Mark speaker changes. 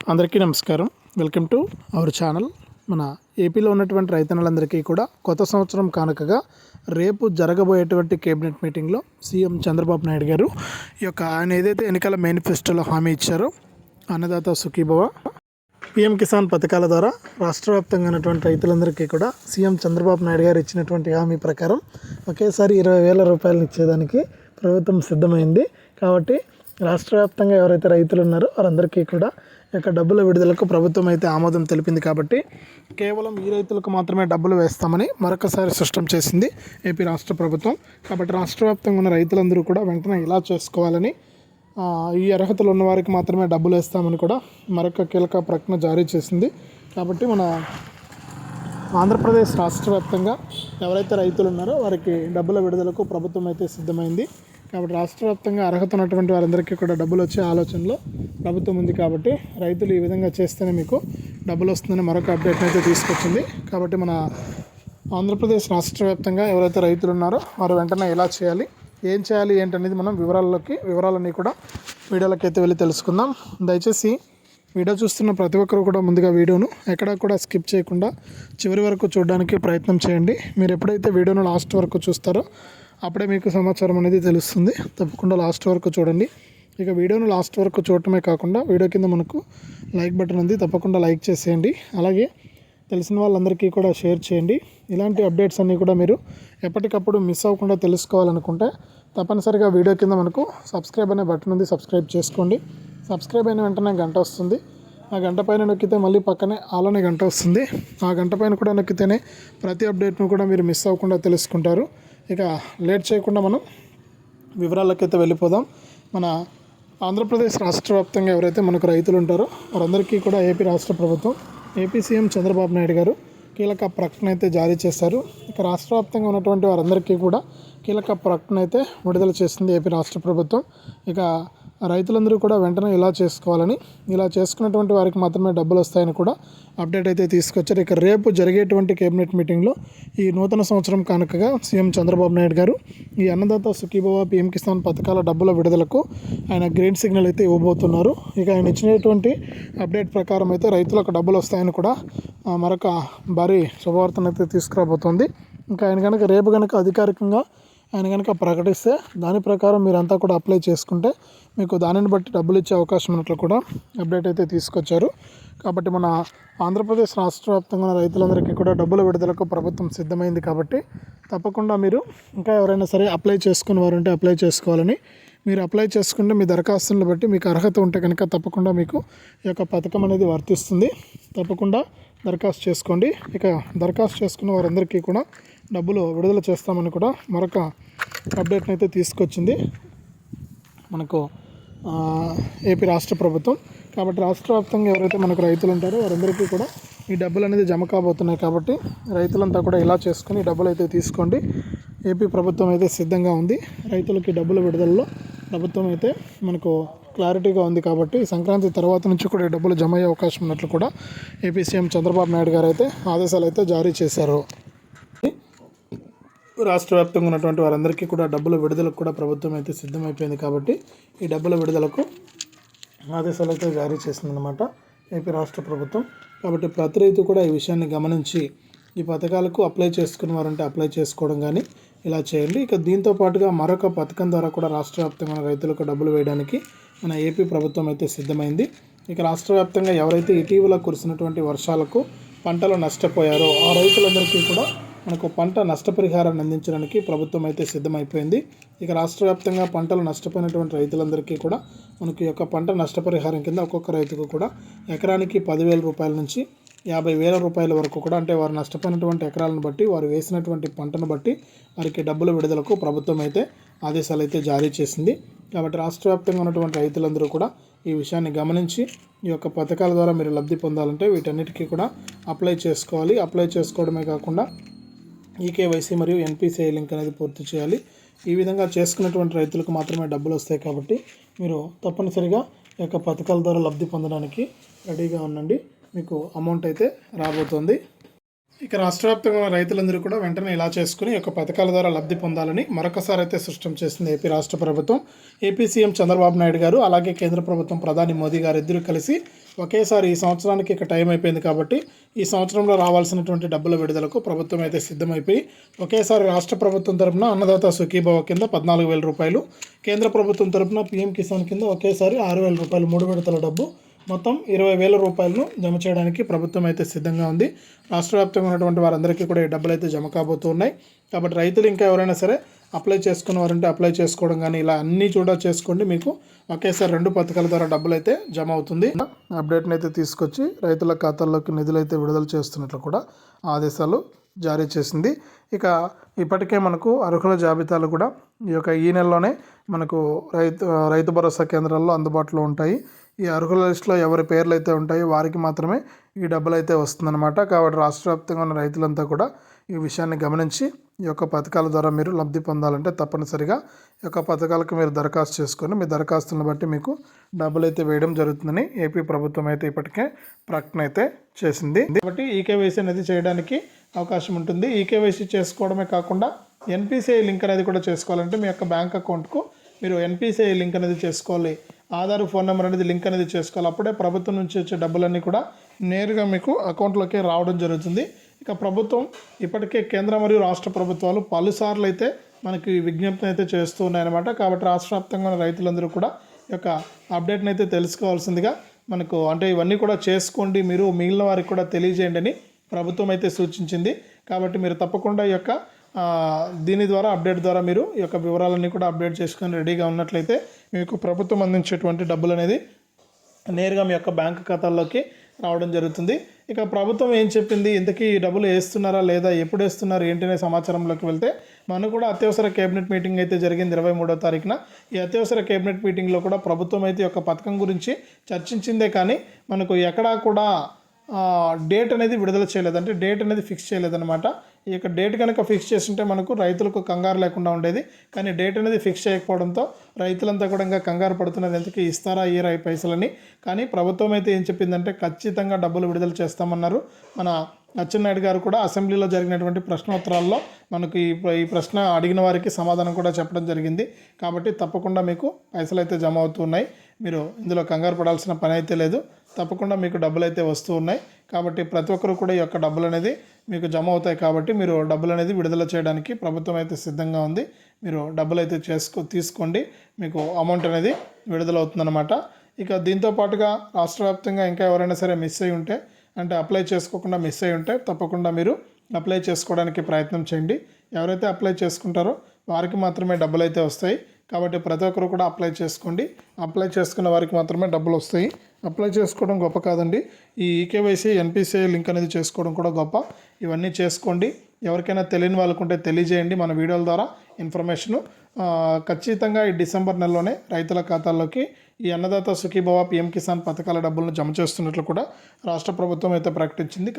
Speaker 1: అందరికీ నమస్కారం. Welcome to our channel. మన ఏపీలో ఉన్నటువంటి రైతన్నలందరికీ కూడా కొత్త సంవత్సరం కానుకగా రేపు జరగబోయేటువంటి కేబినెట్ మీటింగ్లో సీఎం చంద్రబాబు నాయుడు గారు ఈ యొక్క ఆయన ఏదైతే ఎన్నికల మేనిఫెస్టోలో హామీ ఇచ్చారో అన్నదాత సుఖీభవ పీఎం కిసాన్ పథకాల ద్వారా రాష్ట్ర వ్యాప్తంగా ఉన్నటువంటి రైతులందరికీ కూడా సీఎం చంద్రబాబు నాయుడు గారు ఇచ్చినటువంటి హామీ ప్రకారం ఒకేసారి ఇరవై వేల రూపాయలు ఇచ్చేదానికి ప్రభుత్వం సిద్ధమైంది. కాబట్టి రాష్ట్ర వ్యాప్తంగా ఎవరైతే రైతులు ఉన్నారో వారందరికీ కూడా యొక్క డబ్బుల విడుదలకు ప్రభుత్వం అయితే ఆమోదం తెలిపింది కాబట్టి కేవలం ఈ రైతులకు మాత్రమే డబ్బులు వేస్తామని మరొకసారి స్పష్టం చేసింది ఏపీ రాష్ట్ర ప్రభుత్వం. కాబట్టి రాష్ట్ర వ్యాప్తంగా ఉన్న రైతులందరూ కూడా వెంటనే ఇలా చేసుకోవాలని ఈ అర్హతలు ఉన్న వారికి మాత్రమే డబ్బులు వేస్తామని కూడా మరొక కీలక ప్రకటన జారీ చేసింది. కాబట్టి మన ఆంధ్రప్రదేశ్ రాష్ట్ర వ్యాప్తంగా ఎవరైతే రైతులు ఉన్నారో వారికి డబ్బుల విడుదలకు ప్రభుత్వం అయితే సిద్ధమైంది. కాబట్టి రాష్ట్ర వ్యాప్తంగా అర్హత ఉన్నటువంటి వారందరికీ కూడా డబ్బులు వచ్చే ఆలోచనలో ప్రభుత్వం ఉంది కాబట్టి రైతులు ఈ విధంగా చేస్తేనే మీకు డబ్బులు వస్తుందని మరొక అప్డేట్ అయితే తీసుకొచ్చింది. కాబట్టి మన ఆంధ్రప్రదేశ్ రాష్ట్ర వ్యాప్తంగా ఎవరైతే రైతులు ఉన్నారో వారు వెంటనే ఎలా చేయాలి ఏం చేయాలి ఏంటనేది మనం వివరాల్లోకి వివరాలన్నీ కూడా వీడియోలోకి అయితే వెళ్ళి తెలుసుకుందాం. దయచేసి వీడియో చూస్తున్న ప్రతి ఒక్కరు కూడా ముందుగా వీడియోను ఎక్కడా కూడా స్కిప్ చేయకుండా చివరి వరకు చూడడానికి ప్రయత్నం చేయండి. మీరు ఎప్పుడైతే వీడియోను లాస్ట్ వరకు చూస్తారో అప్పుడే మీకు సమాచారం అనేది తెలుస్తుంది. తప్పకుండా లాస్ట్ వరకు చూడండి. ఇక వీడియోను లాస్ట్ వరకు చూడటమే కాకుండా వీడియో కింద మనకు లైక్ బటన్ ఉంది. తప్పకుండా లైక్ చేసేయండి. అలాగే తెలిసిన వాళ్ళందరికీ కూడా షేర్ చేయండి. ఇలాంటి అప్డేట్స్ అన్నీ కూడా మీరు ఎప్పటికప్పుడు మిస్ అవ్వకుండా తెలుసుకోవాలనుకుంటే తప్పనిసరిగా వీడియో కింద మనకు సబ్స్క్రైబ్ అనే బటన్ ఉంది. సబ్స్క్రైబ్ చేసుకోండి. సబ్స్క్రైబ్ అయిన వెంటనే గంట వస్తుంది. ఆ గంట పైన నొక్కితే మళ్ళీ పక్కనే ఆలనే గంట వస్తుంది. ఆ గంట పైన కూడా నొక్కితేనే ప్రతి అప్డేట్ను కూడా మీరు మిస్ అవ్వకుండా తెలుసుకుంటారు. ఇక లేట్ చేయకుండా మనం వివరాలకైతే వెళ్ళిపోదాం. మన ఆంధ్రప్రదేశ్ రాష్ట్ర వ్యాప్తంగా ఎవరైతే మనకు రైతులు ఉంటారో వారందరికీ కూడా ఏపీ రాష్ట్ర ప్రభుత్వం ఏపీ సీఎం చంద్రబాబు నాయుడు గారు కీలక ప్రకటన అయితే జారీ చేశారు. ఇక రాష్ట్ర వ్యాప్తంగా ఉన్నటువంటి వారందరికీ కూడా కీలక ప్రకటన అయితే విడుదల చేసింది ఏపీ రాష్ట్ర ప్రభుత్వం. ఇక రైతులందరూ కూడా వెంటనే ఇలా చేసుకోవాలని ఇలా చేసుకున్నటువంటి వారికి మాత్రమే డబ్బులు వస్తాయని కూడా అప్డేట్ అయితే తీసుకొచ్చారు. ఇక రేపు జరిగేటువంటి కేబినెట్ మీటింగ్లో ఈ నూతన సంవత్సరం కానుకగా సీఎం చంద్రబాబు నాయుడు గారు ఈ అన్నదాత సుఖీభవ పీఎం కిసాన్ పథకాల డబ్బుల విడుదలకు ఆయన గ్రీన్ సిగ్నల్ అయితే ఇవ్వబోతున్నారు. ఇక ఆయన ఇచ్చినటువంటి అప్డేట్ ప్రకారం అయితే రైతులకు డబ్బులు వస్తాయని కూడా మరొక భారీ శుభవార్తను అయితే తీసుకురాబోతోంది. ఇంకా ఆయన కనుక రేపు కనుక అధికారికంగా ఆయన కనుక ప్రకటిస్తే దాని ప్రకారం మీరంతా కూడా అప్లై చేసుకుంటే మీకు దానిని బట్టి డబ్బులు ఇచ్చే అవకాశం ఉన్నట్లు కూడా అప్డేట్ అయితే తీసుకొచ్చారు. కాబట్టి మన ఆంధ్రప్రదేశ్ రాష్ట్ర వ్యాప్తంగా ఉన్న రైతులందరికీ కూడా డబ్బుల విడుదలకు ప్రభుత్వం సిద్ధమైంది కాబట్టి తప్పకుండా మీరు ఇంకా ఎవరైనా సరే అప్లై చేసుకుని వారు ఉంటే అప్లై చేసుకోవాలని మీరు అప్లై చేసుకుంటే మీ దరఖాస్తులను బట్టి మీకు అర్హత ఉంటే కనుక తప్పకుండా మీకు ఈ యొక్క పథకం అనేది వర్తిస్తుంది. తప్పకుండా దరఖాస్తు చేసుకోండి. ఇక దరఖాస్తు చేసుకున్న వారందరికీ కూడా డబ్బులు విడుదల చేస్తామని కూడా మరొక అప్డేట్ని అయితే తీసుకొచ్చింది. మనకు ఏపీ రాష్ట్ర ప్రభుత్వం. కాబట్టి రాష్ట్ర వ్యాప్తంగా ఎవరైతే మనకు రైతులు ఉంటారో వారందరికీ కూడా ఈ డబ్బులు అనేది జమ కాబోతున్నాయి కాబట్టి రైతులంతా కూడా ఇలా చేసుకొని డబ్బులు అయితే తీసుకోండి. ఏపీ ప్రభుత్వం అయితే సిద్ధంగా ఉంది. రైతులకి డబ్బుల విడుదలలో ప్రభుత్వం అయితే మనకు క్లారిటీగా ఉంది కాబట్టి సంక్రాంతి తర్వాత నుంచి కూడా ఈ డబ్బులు జమ అయ్యే అవకాశం ఉన్నట్లు కూడా ఏపీ సీఎం చంద్రబాబు నాయుడు గారు అయితే ఆదేశాలు అయితే జారీ చేశారు. రాష్ట్ర వ్యాప్తంగా ఉన్నటువంటి వారందరికీ కూడా డబ్బుల విడుదలకు కూడా ప్రభుత్వం అయితే సిద్ధమైపోయింది కాబట్టి ఈ డబ్బుల విడుదలకు ఆదేశాలు అయితే జారీ చేసిందనమాట ఏపీ రాష్ట్ర ప్రభుత్వం. కాబట్టి ప్రతి రైతు కూడా ఈ విషయాన్ని గమనించి ఈ పథకాలకు అప్లై చేసుకున్న వారంటే అప్లై చేసుకోవడం కానీ ఇలా చేయండి. ఇక దీంతో పాటుగా మరొక పథకం ద్వారా కూడా రాష్ట్ర వ్యాప్తంగా రైతులకు డబ్బులు వేయడానికి మన ఏపీ ప్రభుత్వం అయితే సిద్ధమైంది. ఇక రాష్ట్ర వ్యాప్తంగా ఎవరైతే ఇటీవల కురిసినటువంటి వర్షాలకు పంటలు నష్టపోయారో ఆ రైతులందరికీ కూడా మనకు పంట నష్టపరిహారాన్ని అందించడానికి ప్రభుత్వం అయితే సిద్ధమైపోయింది. ఇక రాష్ట్ర వ్యాప్తంగా పంటలు నష్టపోయినటువంటి రైతులందరికీ కూడా మనకి ఈ యొక్క పంట నష్టపరిహారం కింద ఒక్కొక్క రైతుకు కూడా ఎకరానికి పదివేల రూపాయల నుంచి యాభై వేల రూపాయల వరకు కూడా అంటే వారు నష్టపోయినటువంటి ఎకరాలను బట్టి వారు వేసినటువంటి పంటను బట్టి వారికి డబ్బుల విడుదలకు ప్రభుత్వం అయితే ఆదేశాలు అయితే జారీ చేసింది. కాబట్టి రాష్ట్ర వ్యాప్తంగా ఉన్నటువంటి రైతులందరూ కూడా ఈ విషయాన్ని గమనించి ఈ యొక్క పథకాల ద్వారా మీరు లబ్ధి పొందాలంటే వీటన్నిటికీ కూడా అప్లై చేసుకోవాలి. అప్లై చేసుకోవడమే కాకుండా ఈకేవైసీ మరియు ఎన్పిసిఐ లింక్ అనేది పూర్తి చేయాలి. ఈ విధంగా చేసుకున్నటువంటి రైతులకు మాత్రమే డబ్బులు వస్తాయి కాబట్టి మీరు తప్పనిసరిగా ఈ యొక్క పథకాల ద్వారా లబ్ధి పొందడానికి రెడీగా ఉండండి. మీకు అమౌంట్ అయితే రాబోతుంది. ఇక రాష్ట్ర వ్యాప్తంగా ఉన్న రైతులందరూ కూడా వెంటనే ఇలా చేసుకుని ఒక యొక్క పథకాల ద్వారా లబ్ధి పొందాలని మరొకసారి అయితే సృష్టం చేసింది ఏపీ రాష్ట్ర ప్రభుత్వం. ఏపీ సీఎం చంద్రబాబు నాయుడు గారు అలాగే కేంద్ర ప్రభుత్వం ప్రధాని మోదీ గారు ఇద్దరు కలిసి ఒకేసారి ఈ సంవత్సరానికి ఇక టైం అయిపోయింది కాబట్టి ఈ సంవత్సరంలో రావాల్సినటువంటి డబ్బుల విడుదలకు ప్రభుత్వం అయితే సిద్ధమైపోయి ఒకేసారి రాష్ట్ర ప్రభుత్వం తరపున అన్నదాత సుఖీభవ కింద పద్నాలుగు వేల రూపాయలు కేంద్ర ప్రభుత్వం తరపున పీఎం కిసాన్ కింద ఒకేసారి ఆరు వేల రూపాయలు మూడు విడతల డబ్బు మొత్తం ఇరవై వేల రూపాయలను జమ చేయడానికి ప్రభుత్వం అయితే సిద్ధంగా ఉంది. రాష్ట్ర వ్యాప్తంగా ఉన్నటువంటి వారందరికీ కూడా ఈ డబ్బులు అయితే జమ కాబోతున్నాయి. కాబట్టి రైతులు ఇంకా ఎవరైనా సరే అప్లై చేసుకున్న వారంటే అప్లై చేసుకోవడం కానీ ఇలా అన్నీ చూడ చేసుకోండి. మీకు ఒకేసారి రెండు పథకాల ద్వారా డబ్బులు అయితే జమ అవుతుంది. అప్డేట్ని అయితే తీసుకొచ్చి రైతుల ఖాతాల్లోకి నిధులు అయితే విడుదల చేస్తున్నట్లు కూడా ఆదేశాలు జారీ చేసింది. ఇక ఇప్పటికే మనకు అర్హుల జాబితాలు కూడా ఈ యొక్క ఈ నెలలోనే మనకు రైతు రైతు భరోసా కేంద్రాల్లో అందుబాటులో ఉంటాయి. ఈ అర్హుల లిస్టులో ఎవరి పేర్లు అయితే ఉంటాయో వారికి మాత్రమే ఈ డబ్బులు అయితే వస్తుందన్నమాట. కాబట్టి రాష్ట్ర వ్యాప్తంగా ఉన్న రైతులంతా కూడా ఈ విషయాన్ని గమనించి ఈ యొక్క పథకాల ద్వారా మీరు లబ్ధి పొందాలంటే తప్పనిసరిగా ఈ యొక్క పథకాలకు మీరు దరఖాస్తు చేసుకొని మీ దరఖాస్తులను బట్టి మీకు డబ్బులు అయితే వేయడం జరుగుతుందని ఏపీ ప్రభుత్వం అయితే ఇప్పటికే ప్రకటన అయితే చేసింది. కాబట్టి ఈకేవైసీ అనేది చేయడానికి అవకాశం ఉంటుంది. ఈకేవైసీ చేసుకోవడమే కాకుండా ఎన్పిసిఐ లింక్ అనేది కూడా చేసుకోవాలంటే మీ యొక్క బ్యాంక్ అకౌంట్కు మీరు ఎన్పిసిఐ లింక్ అనేది చేసుకోవాలి. ఆధార్ ఫోన్ నెంబర్ అనేది లింక్ అనేది చేసుకోవాలి. అప్పుడే ప్రభుత్వం నుంచి వచ్చే డబ్బులన్నీ కూడా నేరుగా మీకు అకౌంట్లోకి రావడం జరుగుతుంది. ఇక ప్రభుత్వం ఇప్పటికే కేంద్ర మరియు రాష్ట్ర ప్రభుత్వాలు పలుసార్లు అయితే మనకి విజ్ఞప్తి అయితే చేస్తూ ఉన్నాయన్నమాట. కాబట్టి రాష్ట్ర వ్యాప్తంగా రైతులందరూ కూడా ఈ యొక్క అప్డేట్ని అయితే తెలుసుకోవాల్సిందిగా మనకు అంటే ఇవన్నీ కూడా చేసుకోండి. మీరు మిగిలిన వారికి కూడా తెలియజేయండి అని ప్రభుత్వం అయితే సూచించింది. కాబట్టి మీరు తప్పకుండా ఈ యొక్క దీని ద్వారా అప్డేట్ ద్వారా మీరు ఈ యొక్క వివరాలన్నీ కూడా అప్డేట్ చేసుకొని రెడీగా ఉన్నట్లయితే మీకు ప్రభుత్వం అందించేటువంటి డబ్బులు అనేది నేరుగా మీ యొక్క బ్యాంక్ ఖాతాల్లోకి రావడం జరుగుతుంది. ఇక ప్రభుత్వం ఏం చెప్పింది? ఇంతకీ ఈ డబ్బులు వేస్తున్నారా లేదా? ఎప్పుడు వేస్తున్నారు? ఏంటి అనే సమాచారంలోకి వెళ్తే మనకు కూడా అత్యవసర కేబినెట్ మీటింగ్ అయితే జరిగింది ఇరవై మూడో తారీఖున. ఈ అత్యవసర కేబినెట్ మీటింగ్లో కూడా ప్రభుత్వం అయితే ఒక యొక్క పథకం గురించి చర్చించిందే కానీ మనకు ఎక్కడా కూడా డేట్ అనేది విడుదల చేయలేదు. అంటే డేట్ అనేది ఫిక్స్ చేయలేదన్నమాట. ఈ యొక్క డేట్ కనుక ఫిక్స్ చేస్తుంటే మనకు రైతులకు కంగారు లేకుండా ఉండేది. కానీ డేట్ అనేది ఫిక్స్ చేయకపోవడంతో రైతులంతా కూడా ఇంకా కంగారు పడుతున్నారు. ఎందుకు ఇస్తారా ఈ ఈ పైసలని కానీ ప్రభుత్వం అయితే ఏం చెప్పిందంటే ఖచ్చితంగా డబ్బులు విడుదల చేస్తామన్నారు. మన అచ్చెన్నాయుడు గారు కూడా అసెంబ్లీలో జరిగినటువంటి ప్రశ్నోత్తరాల్లో మనకు ఈ ఈ ప్రశ్న అడిగిన వారికి సమాధానం కూడా చెప్పడం జరిగింది. కాబట్టి తప్పకుండా మీకు పైసలు అయితే జమ అవుతున్నాయి మీరు ఇందులో కంగారు పడాల్సిన పని అయితే లేదు. తప్పకుండా మీకు డబ్బులు అయితే వస్తూ ఉన్నాయి. కాబట్టి ప్రతి ఒక్కరు కూడా ఈ యొక్క డబ్బులు అనేది మీకు జమ అవుతాయి కాబట్టి మీరు డబ్బులు అనేది విడుదల చేయడానికి ప్రభుత్వం అయితే సిద్ధంగా ఉంది. మీరు డబ్బులు అయితే చేసుకో తీసుకోండి. మీకు అమౌంట్ అనేది విడుదలవుతుందన్నమాట ఇక దీంతో పాటుగా రాష్ట్ర వ్యాప్తంగా ఇంకా ఎవరైనా సరే మిస్ అయి ఉంటే అంటే అప్లై చేసుకోకుండా మిస్ అయి ఉంటే తప్పకుండా మీరు అప్లై చేసుకోవడానికి ప్రయత్నం చేయండి. ఎవరైతే అప్లై చేసుకుంటారో వారికి మాత్రమే డబ్బులు అయితే వస్తాయి. కాబట్టి ప్రతి ఒక్కరు కూడా అప్లై చేసుకోండి. అప్లై చేసుకున్న వారికి మాత్రమే డబ్బులు వస్తాయి. అప్లై చేసుకోవడం గొప్ప కాదండి. ఈ ఈకేవైసీ ఎన్పిసిఐ లింక్ అనేది చేసుకోవడం కూడా గొప్ప. ఇవన్నీ చేసుకోండి. ఎవరికైనా తెలియని వాళ్ళకు ఉంటే తెలియజేయండి మన వీడియోల ద్వారా. ఇన్ఫర్మేషను ఖచ్చితంగా ఈ డిసెంబర్ నెలలోనే రైతుల ఖాతాల్లోకి ఈ అన్నదాత సుఖీభవ పిఎం కిసాన్ పథకాల డబ్బులను జమ చేస్తున్నట్లు కూడా రాష్ట్ర ప్రభుత్వం అయితే ప్రకటించింది.